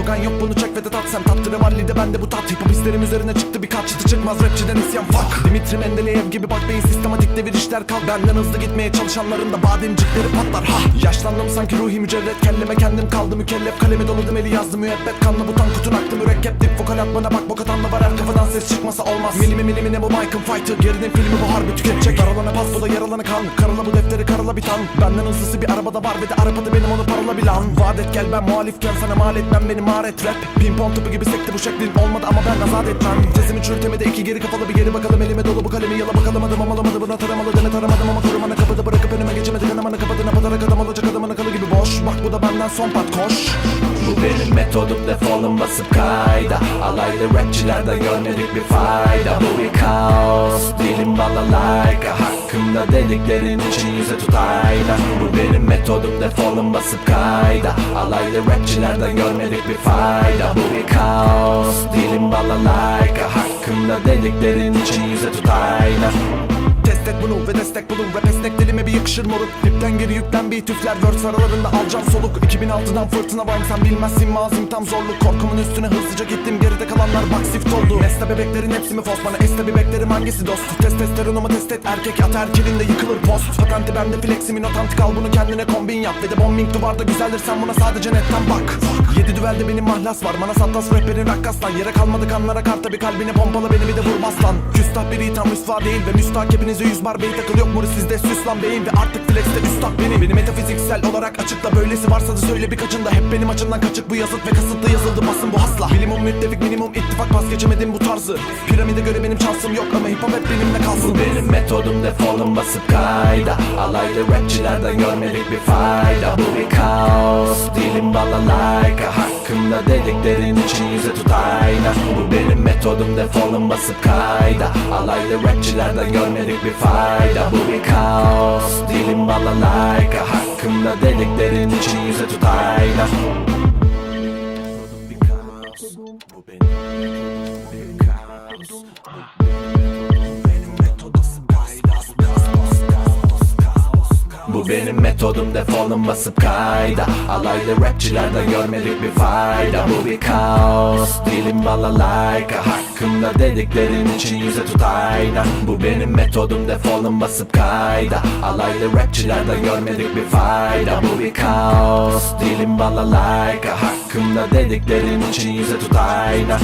propagan yok bunu çek ve de tat. Sen tattırı vallide bende bu tat. Hip hop hislerim üzerine çıktı birkaç çıtı çıkmaz. Rapçiden isyan fuck. Dimitri Mendeleyev gibi bak beyin sistematik devir işler kal. Benden hızlı gitmeye çalışanların da bademcikleri patlar ha. Yaşlandım sanki ruhi mücerret kelleme kendim kaldı mükellef Kalemi doladım eli yazdım müebbet kanlı. Buton kutun aktı mürekkep Dip. Vokal atmana bak bok atan da var. Her kafadan ses çıkmasa olmaz. Milimi milimine bu? Michael Fighter Gerinin filmi bu harbi tüketecek. Daralana pas bu da yaralana kan. Karala bu defteri karala bir tan. Benden hızlısı bir arabada var ve de arabada benim onu parala bir lan. Vaat et gel ben muhalifken sana mal etmem. Benim maharet rap. Pimpon topu gibi sekti bu şeklin olmadı ama ben azat etmem. Tezimi çürütemedi iki geri kafalı bir geri bakalım. Elime dolu bu kalemi yala bakalım. Adım alamadı buna taramalı demet aramadım ama korumana kapıda bırakıp önüme geçemedi kanamanı kapadına patarak adam olacak adamın akıllı gibi boş. Bak bu da benden son pat koş. Bu benim metodum defolun basıp kayda. Alaylı rapçilerden görmedik bir fayda. Bu bir kaos Dilim balalayka Hakkımda dediklerin için yüze tut ayna Bu benim metodum defolun basıp kayda. Alaylı rapçilerden görmedik bir fayda. Bu bir kaos Dilim balalayka Hakkımda dediklerin için yüze tut ayna Test et bunu ve destek bulun Rap esnek bir yakışır moruk. Dipten geri yüklen bir tüfler Verse aralarında alacağım soluk. 2006'dan fırtına varım sen bilmezsin mazim tam zorluk. Korkumun üstüne hızlıca gittim geride kalanlar bak sift oldu Nesta bebeklerin hepsi mi fos bana Esta bebeklerim hangisi dost? Testosteronumu test et erkek at erkelinde yıkılır post. Patenti bende fleximin otantik al bunu kendine kombin yap. Ve de bombing duvarda güzeldir sen buna sadece netten bak. Yedi düvelde benim mahlas var Bana sattas rapperin rakkaslan Yere kalmadı kanlara karta bir kalbine pompala beni bir de vur baslan Küstah biri tam rüsva değil Ve müstahak hepinize yüz bar beyin takıl yok mu sizde süs lan beyin Ve artık flexte üstad benim. Beni metafiziksel olarak açıkla Böylesi varsa da söyle birkaçında Hep benim açımdan kaçık bu yazıt ve kasıtlı yazıldı basın bu hasla. Minimum müttefik minimum ittifak pas geçemedim bu tarzı. Piramide göre benim şansım yok ama hip hop hep benimle kalsın. Bu benim metodum defolun basıp kayda. Alaylı rapçilerden görmedik bir fayda. Bu bir kaos Dilim balalayka Hakkımda dediklerin için yüze tut ayna. Bu benim metodum defolun basıp kayda. Alaylı rapçilerden görmedik bir fayda. Bu bir kaos. Dilim balalayka Hakkımda dediklerin için yüze tut ayna Bu benim. Metodum bir kaos. Bu benim metodum defolun basıp kayda. Alaylı rapçilerden görmedik bir fayda. Bu bir kaos Dilim balalayka Hakkımda dediklerin için yüze tut ayna Bu benim metodum defolun basıp kayda. Alaylı rapçilerden görmedik bir fayda. Bu bir kaos Dilim balalayka Hakkımda dediklerin için yüze tut ayna